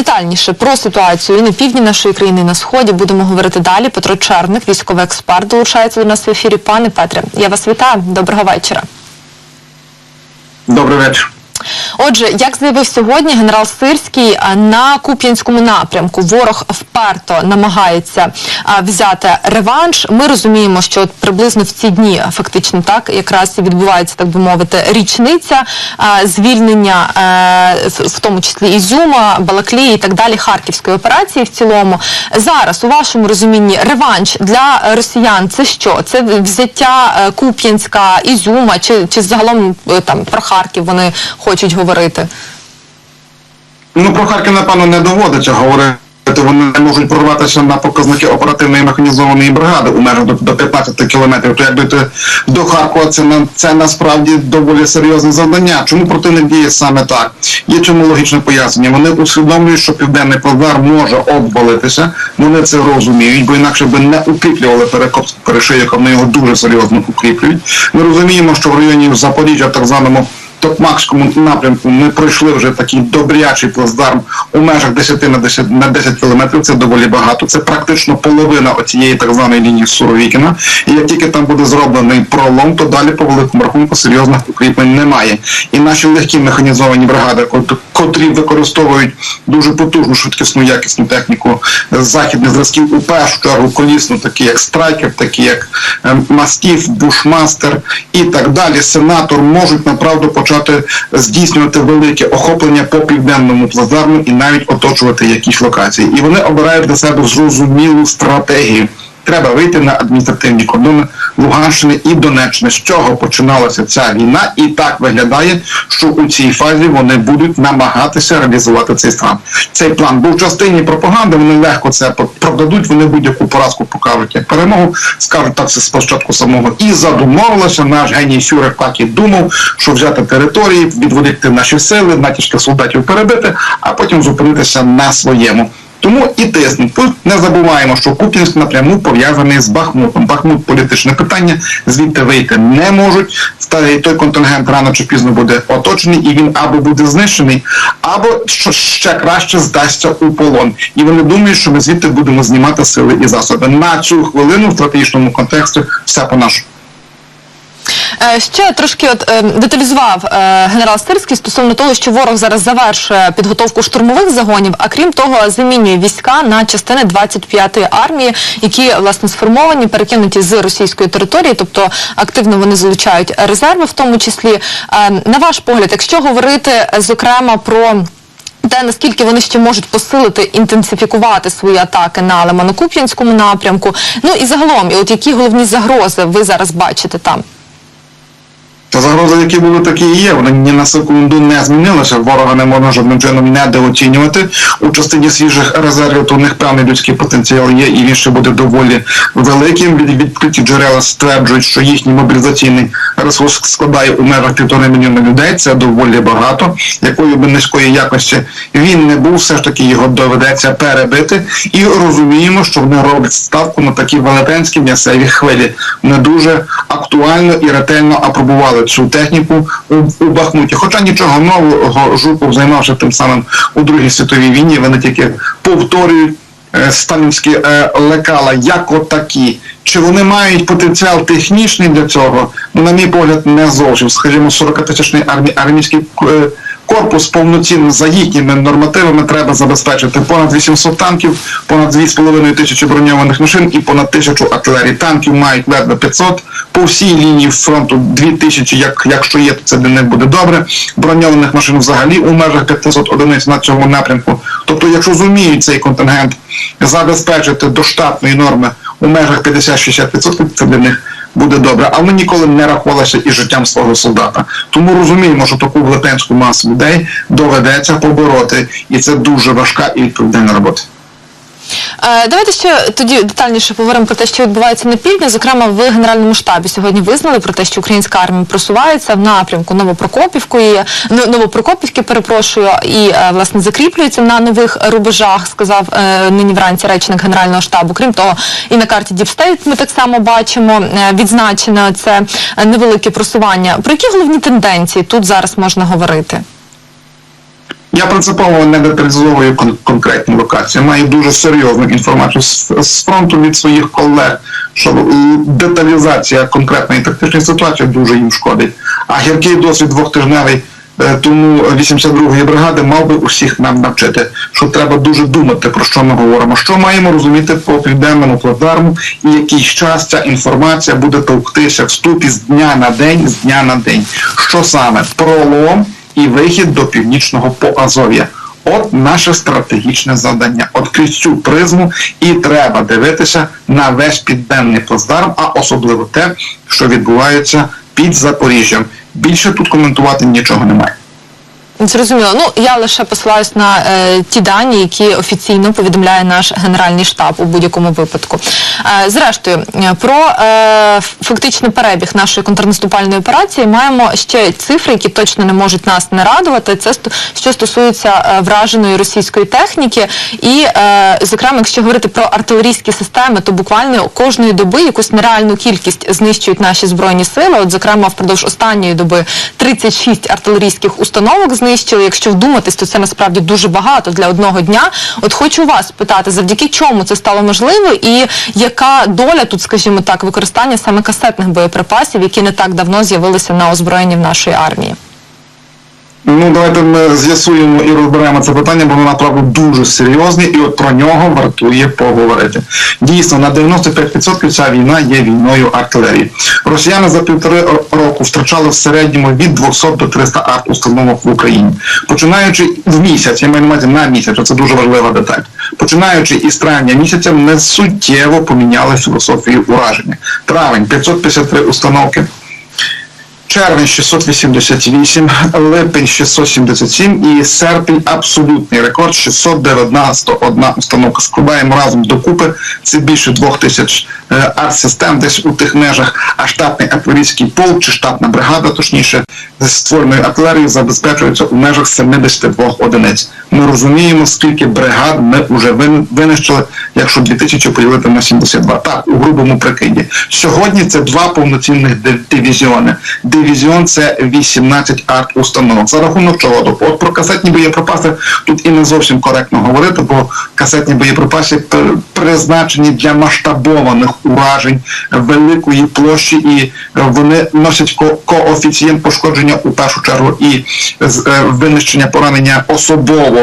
Детальніше про ситуацію і на півдні нашої країни, і на сході будемо говорити далі. Петро Черник, військовий експерт, долучається до нас в ефірі. Пане Петре, я вас вітаю. Доброго вечора. Добрий вечір. Отже, як заявив сьогодні генерал Сирський, на Куп'янському напрямку ворог вперто намагається взяти реванш. Ми розуміємо, що от приблизно в ці дні фактично так якраз і відбувається, так би мовити, річниця звільнення, е, в- в тому числі Ізюма, Балаклії і так далі, Харківської операції в цілому. Зараз у вашому розумінні реванш для росіян це що? Це взяття е, Куп'янська, Ізюма, чи, чи загалом е, там про Харків вони хочуть говорити? Ну про Харків, напевно, не доводиться говорити. Вони не можуть прорватися на показники оперативної механізованої бригади у межах до, до 15 кілометрів. То як дойти до Харкова, це це насправді доволі серйозне завдання. Чому противник діє саме так? Є чому логічне пояснення. Вони усвідомлюють, що південний плацдар може обвалитися. Вони це розуміють, бо інакше би не укріплювали перекоп перешийок, а вони його дуже серйозно укріплюють. Ми розуміємо, що в районі Запоріжжя, так званому Токмакському напрямку ми пройшли вже такий добрячий плацдарм у межах 10 на 10, на 10 кілометрів. Це доволі багато. Це практично половина оцієї так званої лінії Суровікіна. І як тільки там буде зроблений пролом, то далі по великому рахунку серйозних укріплень немає. І наші легкі механізовані бригади, кот- котрі використовують дуже потужну швидкісну якісну техніку західних зразків, у першу чергу колісну, такі як страйкер, такі як ем, мастіф, бушмастер і так далі. Сенатор можуть направду почати здійснювати велике охоплення по південному плацдарму і навіть оточувати якісь локації. І вони обирають для себе зрозумілу стратегію. Треба вийти на адміністративні кордони Луганщини і Донеччини. З чого починалася ця війна, і так виглядає, що у цій фазі вони будуть намагатися реалізувати цей план. Цей план був частині пропаганди. Вони легко це продадуть. Вони будь-яку поразку покажуть як перемогу. Скажуть так це спочатку самого і задумовилося. Наш геній Сюрик так і думав, що взяти території, відводити наші сили, натяжки солдатів перебити, а потім зупинитися на своєму. Тому і тиснуть. Тут не забуваємо, що Куп'янськ напряму пов'язаний з Бахмутом. Бахмут політичне питання, звідти вийти не можуть. Та- Той контингент рано чи пізно буде оточений, і він або буде знищений, або що ще краще здасться у полон. І вони думають, що ми звідти будемо знімати сили і засоби. На цю хвилину в стратегічному контексті все по нашому. Е, Ще трошки от е, деталізував е, генерал Стирський стосовно того, що ворог зараз завершує підготовку штурмових загонів, а крім того, замінює війська на частини 25-ї армії, які власне сформовані, перекинуті з російської території, тобто активно вони залучають резерви, в тому числі. Е, На ваш погляд, якщо говорити зокрема про те, наскільки вони ще можуть посилити, інтенсифікувати свої атаки на Лимано-Куп'янському напрямку, ну і загалом, і от які головні загрози ви зараз бачите там? Та загрози, які були, такі і є. Вони ні на секунду не змінилися. Ворога не можна жодним чином недооцінювати. У частині свіжих резервів то у них певний людський потенціал є, і він ще буде доволі великим. Від відкриті джерела стверджують, що їхній мобілізаційний ресурс складає у межах півтори мільйони людей. Це доволі багато. Якої би низької якості він не був, все ж таки його доведеться перебити. І розуміємо, що вони роблять ставку на такі велетенські м'ясеві хвилі. Вони дуже актуально і ретельно апробували цю техніку у, Бахмуті. Хоча нічого нового Жуков займався тим самим у Другій світовій війні. Вони тільки повторюють е, сталінські е, лекала як отакі. Чи вони мають потенціал технічний для цього? Ну, на мій погляд, не зовсім. Скажімо, 40-тисячний армій, армійський е, корпус повноцінно за їхніми нормативами треба забезпечити понад 800 танків, понад 2,5 тисячі броньованих машин і понад тисячу артилерій. Танків мають ледве 500. По всій лінії фронту 2000, як, якщо є, то це них буде добре. Броньованих машин взагалі у межах 500 одиниць на цьому напрямку. Тобто, якщо зуміють цей контингент забезпечити до штатної норми у межах 50-60%, це для них буде добре. Але ніколи не рахувалися із життям свого солдата. Тому розуміємо, що таку велетенську масу людей доведеться побороти, і це дуже важка і відповідальна робота. Е, Давайте ще тоді детальніше поговоримо про те, що відбувається на півдні. Зокрема, в Генеральному штабі сьогодні визнали про те, що українська армія просувається в напрямку Новопрокопівки, ну, Новопрокопівки, перепрошую, і е, власне закріплюється на нових рубежах, сказав е, нині вранці речник Генерального штабу. Крім того, і на карті Діпстейт ми так само бачимо відзначено це невелике просування. Про які головні тенденції тут зараз можна говорити? Я принципово не деталізовую кон- конкретні локації. Маю дуже серйозну інформацію з, з фронту від своїх колег, що деталізація конкретної тактичної ситуації дуже їм шкодить. А гіркий досвід двохтижневий. е, Тому 82-ї бригади мав би усіх нам навчити, що треба дуже думати, про що ми говоримо, що маємо розуміти по південному плацдарму, і якийсь час ця інформація буде товктися в ступі з дня на день, з дня на день. Що саме? Пролом і вихід до північного Поазов'я. От наше стратегічне завдання. От крізь цю призму і треба дивитися на весь південний плацдарм, а особливо те, що відбувається під Запоріжжям. Більше тут коментувати нічого немає. Зрозуміло. Ну я лише посилаюсь на е, ті дані, які офіційно повідомляє наш генеральний штаб у будь-якому випадку. Е, зрештою, е, про е, фактичний перебіг нашої контрнаступальної операції маємо ще цифри, які точно не можуть нас не радувати. Це що стосується е, враженої російської техніки, і е, зокрема, якщо говорити про артилерійські системи, то буквально кожної доби якусь нереальну кількість знищують наші збройні сили. От, зокрема, впродовж останньої доби 36 артилерійських установок знищили. Якщо вдуматись, то це насправді дуже багато для одного дня. От хочу вас питати, завдяки чому це стало можливо, і яка доля тут, скажімо так, використання саме касетних боєприпасів, які не так давно з'явилися на озброєнні в нашої армії. Ну, давайте ми з'ясуємо і розберемо це питання, бо воно направду дуже серйозне, і от про нього вартує поговорити. Дійсно, на 95% ця війна є війною артилерії. Росіяни за півтори року втрачали в середньому від 200 до 300 арт-установок в Україні. Починаючи в місяць, я маю на увазі на місяць, це дуже важлива деталь. Починаючи із травня місяця, ми суттєво поміняли філософію ураження. Травень 553 установки. Червень 688, липень 677 і серпень абсолютний рекорд 691 установка. Складаємо разом докупи. Це більше двох тисяч е, арт-систем десь у тих межах. А штатний артилерійський полк чи штатна бригада, точніше, з створеної артилерії забезпечується у межах 72 одиниць. Ми розуміємо, скільки бригад ми вже вин- винищили, якщо 2000 поділити на 72. Так, у грубому прикиді. Сьогодні це два повноцінних дивізіони. Дивізіон це 18 арт-установок. За рахунок чого? Тобто, От про касетні боєприпаси тут і не зовсім коректно говорити, бо касетні боєприпаси пр- призначені для масштабованих уражень великої площі, і вони носять ко- коефіцієнт пошкодження у першу чергу і е, винищення поранення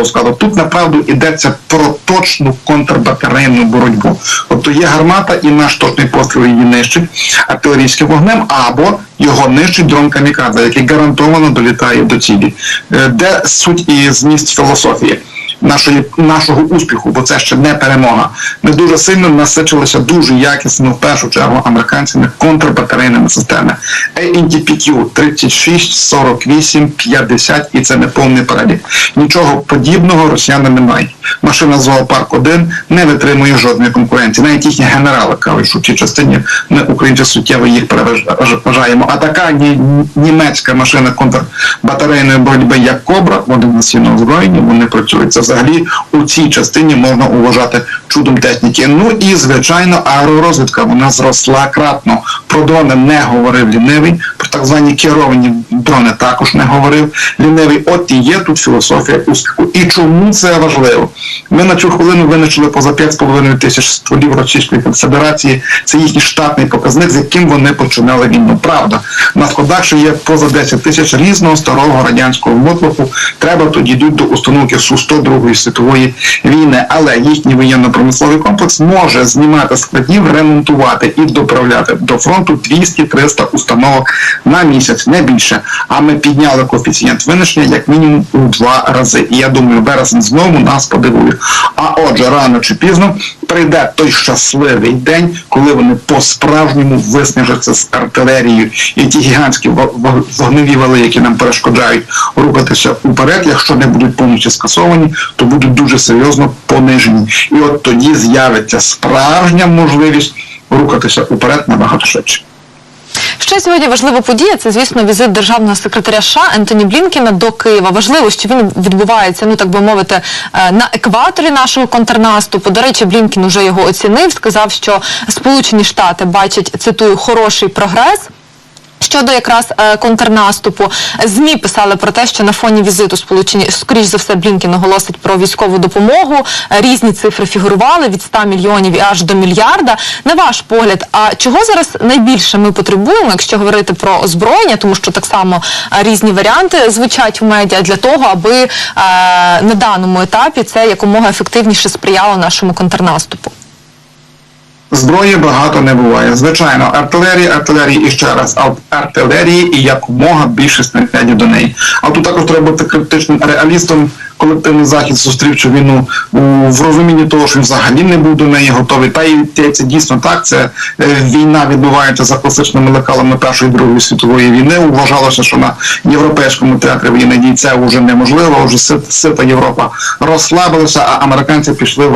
особового складу. Тут направду йдеться про точну контрбатарейну боротьбу. Тобто є гармата, і наш точний постріл її нищить артилерійським вогнем, або його нищить дрон камікадзе, який гарантовано долітає до цілі. Е, Де суть і зміст філософії? Нашої нашого успіху, бо це ще не перемога. Ми дуже сильно насичилися дуже якісно, в першу чергу, американцями контрбатарейними системами. ANTPQ 36, 48, 50 і це не повний перелік. Нічого подібного росіяни не мають. Машина зоопарк 1 не витримує жодної конкуренції. Навіть їхні генерали кажуть, що в цій частині ми українці суттєво їх переважаємо. А така ні- німецька машина контрбатарейної боротьби, як Кобра, вони насильно озброєні, вони працюють. Це взагалі у цій частині можна вважати чудом техніки. Ну і звичайно, агророзвідка вона зросла кратно. Про дрони не говорив лінивий, так звані керовані дрони також не говорив лінивий. От і є тут філософія успіху. І чому це важливо? Ми на цю хвилину винищили поза 5,5 тисяч стволів Російської Федерації. Це їхній штатний показник, з яким вони починали війну. Правда, на складах ще є поза 10 тисяч різного старого радянського мотлоху. Треба тоді йдуть до установки су 100 Другої світової війни. Але їхній воєнно-промисловий комплекс може знімати складів, ремонтувати і доправляти до фронту 200-300 установок на місяць, не більше. А ми підняли коефіцієнт винищення як мінімум у два рази. І я думаю, вересень знову нас подивує. А отже, рано чи пізно прийде той щасливий день, коли вони по-справжньому виснажаться з артилерією. І ті гігантські во- во- вогневі вали, які нам перешкоджають рухатися уперед, якщо не будуть повністю скасовані, то будуть дуже серйозно понижені. І от тоді з'явиться справжня можливість рухатися уперед набагато швидше. Ще сьогодні важлива подія це, звісно, візит державного секретаря США Ентоні Блінкіна до Києва. Важливо, що він відбувається, ну так би мовити, е, на екваторі нашого контрнаступу. До речі, Блінкін уже його оцінив, сказав, що Сполучені Штати бачать цитую хороший прогрес. Щодо якраз е, контрнаступу, змі писали про те, що на фоні візиту сполучені скоріш за все Блінкен оголосить про військову допомогу. Е, Різні цифри фігурували від 100 мільйонів і аж до мільярда. На ваш погляд, а чого зараз найбільше ми потребуємо, якщо говорити про озброєння, тому що так само е, різні варіанти звучать в медіа для того, аби на даному етапі це якомога ефективніше сприяло нашому контрнаступу. Зброї багато не буває. Звичайно, артилерії, артилерії і ще раз артилерії і якомога більше снарядів до неї. А тут також треба бути критичним реалістом. Колективний захід зустрів цю війну в розумінні того, що він взагалі не був до неї готовий. Та й це дійсно так. Це е, війна відбувається за класичними лекалами Першої і Другої світової війни. Вважалося, що на європейському театрі дій це вже неможливо. Вже сита Європа розслабилася, а американці пішли в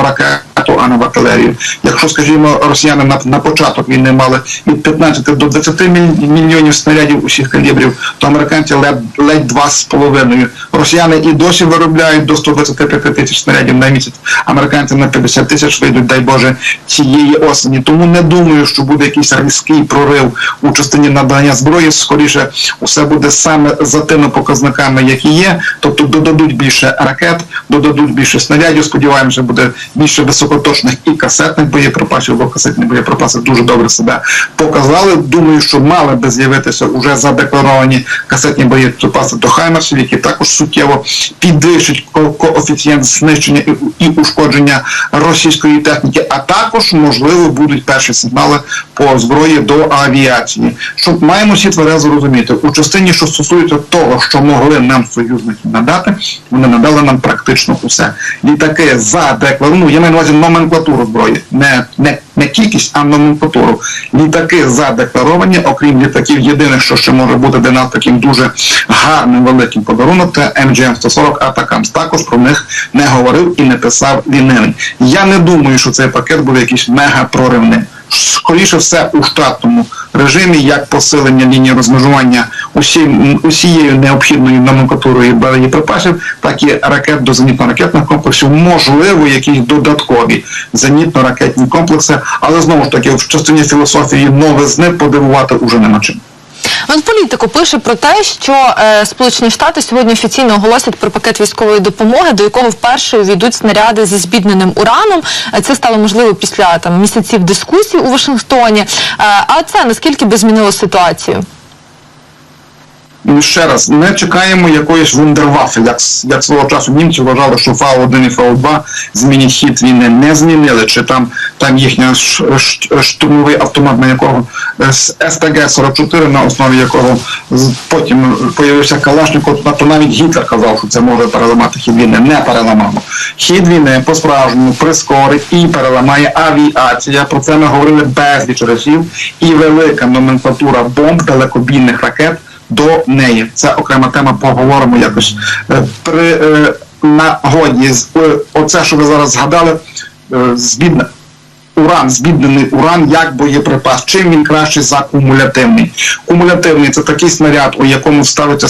ракету, а не артилерію. Якщо, скажімо, росіяни на, на початок війни мали від 15 до 20 міль- мільйонів снарядів усіх калібрів, то американці ледь, ледь половиною. Росіяни і досі виробляють до 125 тисяч снарядів на місяць. Американці на 50 тисяч вийдуть, дай Боже, цієї осені. Тому не думаю, що буде якийсь різкий прорив у частині надання зброї. Скоріше, усе буде саме за тими показниками, які є. Тобто додадуть більше ракет, додадуть більше снарядів. Сподіваємося, буде більше високоточних і касетних боєприпасів, бо касетні боєприпаси дуже добре себе показали. Думаю, що мали би з'явитися уже задекларовані касетні боєприпаси до Хаймерсів, які також суттєво підвищать ко- коефіцієнт знищення і, ушкодження російської техніки, а також можливо будуть перші сигнали по зброї до авіації. Щоб маємо всі тверезо розуміти, у частині, що стосується того, що могли нам союзники надати, вони надали нам практично усе. Літаки задекларовані, ну, я маю на увазі номенклатуру зброї, не, не, не кількість, а номенклатуру. Літаки задекларовані, окрім літаків, єдине, що ще може бути для нас таким дуже гарним великим подарунок, це МГМ-140 Атакамс. Також про них не говорив і не писав Лінин. Я не думаю, що цей пакет буде якийсь мега проривним. Скоріше все у штатному режимі, як посилення лінії розмежування усім, усією необхідною номенклатурою боєприпасів, так і ракет до зенітно-ракетних комплексів, можливо, якісь додаткові зенітно-ракетні комплекси, але знову ж таки в частині філософії новизни подивувати уже нема чим. От політико пише про те, що е, Сполучені Штати сьогодні офіційно оголосять про пакет військової допомоги, до якого вперше увійдуть снаряди зі збідненим ураном. Е, Це стало можливо після там місяців дискусій у Вашингтоні. Е, а це наскільки би змінило ситуацію? Ще раз, не чекаємо якоїсь вундервафи, як, як свого часу німці вважали, що ФАО-1 і ФАО-2 змінять хід війни. Не змінили, чи там, там їхній штурмовий автомат, на якого е, з СТГ-44, на основі якого потім появився Калашников, то навіть Гітлер казав, що це може переламати хід війни. Не переламало. Хід війни по-справжньому прискорить і переламає авіація. Про це ми говорили безліч разів. І велика номенклатура бомб, далекобійних ракет до неї. Це окрема тема, поговоримо якось Е, при е, нагоді. З- е, Оце, що ви зараз згадали, збідна. Уран, збіднений уран як боєприпас. Чим він краще за кумулятивний? Кумулятивний це такий снаряд, у якому ставиться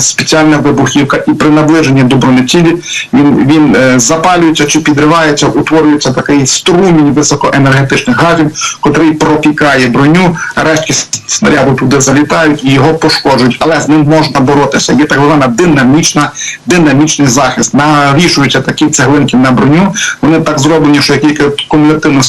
спеціальна вибухівка, і при наближенні до бронецілі він, він е, запалюється чи підривається, утворюється такий струмінь високоенергетичних газів, котрий пропікає броню, рештки снаряду туди залітають і його пошкоджують, але з ним можна боротися. Є так звана динамічна, динамічний захист. Навішуються такі цеглинки на броню. Вони так зроблені, що як тільки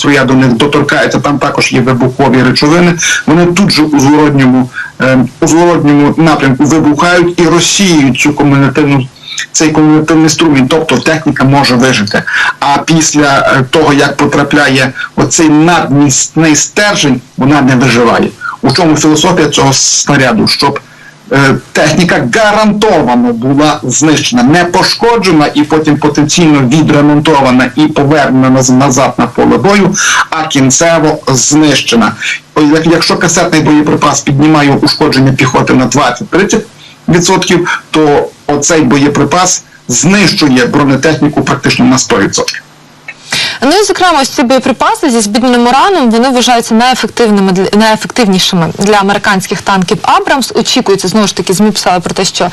кумулятивна струя до них доторкається, там також є вибухові речовини. Вони тут же у зворотньому, е, у зворотньому напрямку вибухають і розсіюють цю кумулятивну. Цей кумулятивний струмінь, тобто техніка може вижити. А після е, того, як потрапляє оцей надмісний стержень, вона не виживає. У чому філософія цього снаряду? Щоб техніка гарантовано була знищена, не пошкоджена і потім потенційно відремонтована і повернена наз- назад на поле бою, а кінцево знищена. Як- Якщо касетний боєприпас піднімає ушкодження піхоти на 20-30%, відсотків, то оцей боєприпас знищує бронетехніку практично на 100%. Ну і зокрема, ось ці боєприпаси зі збідненим ураном вони вважаються найефективними найефективнішими для американських танків Абрамс. Очікується знову ж таки. ЗМІ писали про те, що е,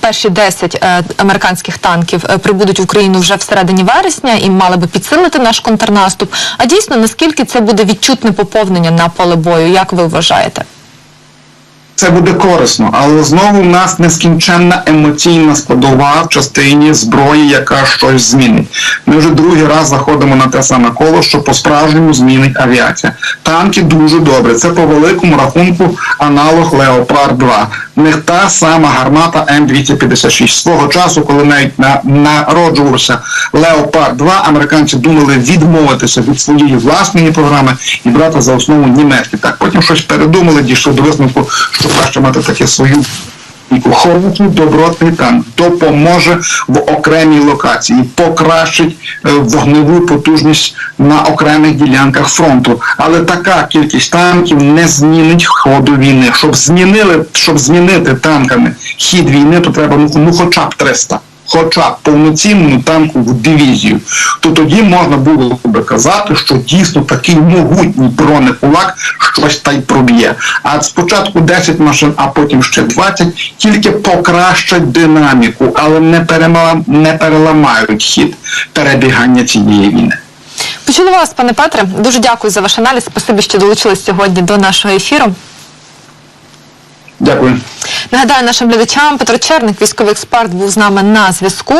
перші 10 е, американських танків е, прибудуть в Україну вже всередині вересня і мали би підсилити наш контрнаступ. А дійсно наскільки це буде відчутне поповнення на поле бою? Як ви вважаєте? Це буде корисно, але знову в нас нескінченна емоційна складова в частині зброї, яка щось змінить. Ми вже другий раз заходимо на те саме коло, що по-справжньому змінить авіація. Танки дуже добре. Це по великому рахунку аналог Леопард 2. В них та сама гармата М256. Свого часу, коли навіть на, народжувався Леопард 2, американці думали відмовитися від своєї власної програми і брати за основу німецькі. Так, потім щось передумали, дійшли до висновку, краще мати таке свою Хороший добротний танк допоможе в окремій локації, покращить е, вогневу потужність на окремих ділянках фронту. Але така кількість танків не змінить ходу війни. Щоб змінили, щоб змінити танками хід війни, то треба ну, ну хоча б 300. Хоча б повноцінну танкову дивізію, то тоді можна було би казати, що дійсно такий могутній бронекулак щось та й проб'є. А спочатку 10 машин, а потім ще 20, тільки покращать динаміку, але не, перемала, не переламають хід перебігання цієї війни. Почули вас, пане Петре. Дуже дякую за ваш аналіз. Спасибі, що долучились сьогодні до нашого ефіру. Дякую. Нагадаю нашим глядачам, Петро Черник, військовий експерт, був з нами на зв'язку.